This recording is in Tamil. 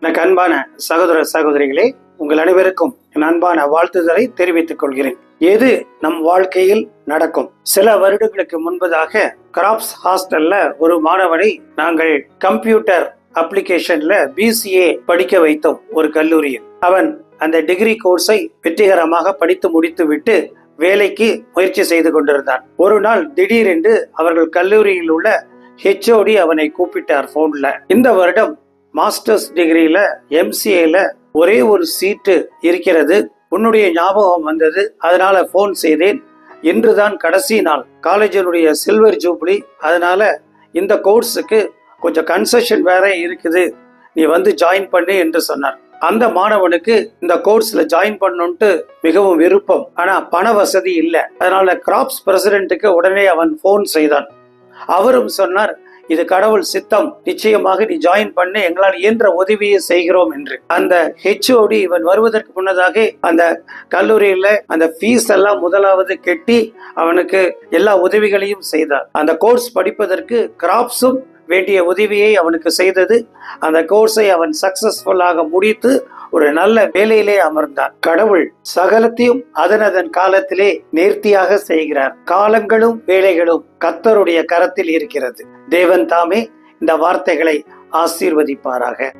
எனக்கு அன்பான சகோதர சகோதரிகளே உங்கள் அனைவருக்கும் என் அன்பான வாழ்த்துதலை தெரிவித்துக் கொள்கிறேன். எது நம் வாழ்க்கையில் நடக்கும்? சில வருடங்களுக்கு முன்பதாக கிராப்ஸ் ஹாஸ்டல்ல ஒரு மாணவனை நாங்கள் கம்ப்யூட்டர் அப்ளிகேஷன்ல பிசிஏ படிக்க வைத்தோம் ஒரு கல்லூரியில். அவன் அந்த டிகிரி கோர்ஸை வெற்றிகரமாக படித்து முடித்துவிட்டு வேலைக்கு முயற்சி செய்து கொண்டிருந்தான். ஒரு நாள் திடீரென்று அவர்கள் கல்லூரியில் உள்ள ஹெச்ஓடி அவனை கூப்பிட்டார் போன்ல இந்த வருடம் மாஸ்டர்ஸ் டிகிரியில எம்சிஏல ஒரே ஒரு சீட்டு இருக்கிறது. உன்னுடைய ஞாபகம் வந்தது. அதனால ஃபோன் செய்தேன். இன்றுதான் கடைசி நாள். காலேஜினுடைய சில்வர் ஜூப்ளி அதனால இந்த கோர்ஸுக்கு கொஞ்சம் கன்செஷன் வேற இருக்குது. நீ வந்து ஜாயின் பண்ணு என்று சொன்னார். அந்த மாணவனுக்கு இந்த கோர்ஸ்ல ஜாயின் பண்ணுன்ட்டு மிகவும் விருப்பம். ஆனா பண வசதி இல்லை. அதனால கிராப்ஸ் பிரசிடென்ட்டுக்கு உடனே அவன் ஃபோன் செய்தான். அவரும் சொன்னார் இது கடவுள் சித்தம். நிச்சயமாக நீ ஜாயின் பண்ண எங்களால் இயன்ற உதவியை செய்கிறோம் என்று. அந்த ஹெச்ஓடி இவன் வருவதற்கு முன்னதாக அந்த கல்லூரியில அந்த ஃபீஸ் எல்லாம் முதலாவது கெட்டி அவனுக்கு எல்லா உதவிகளையும் செய்தார். அந்த கோர்ஸ் படிப்பதற்கு கிராப்ஸும் வேண்டிய உதவியை அவனுக்கு செய்தது. அந்த கோர்ஸை அவன் சக்சஸ்ஃபுல்லாக முடித்து ஒரு நல்ல வேலையிலே அமர்ந்தான் கடவுள் சகலத்தையும் அதன் அதன் காலத்திலே நேர்த்தியாக செய்கிறார். காலங்களும் வேலைகளும் கத்தருடைய கரத்தில் இருக்கிறது. தேவன் தாமே இந்த வார்த்தைகளை ஆசீர்வதிப்பாராக.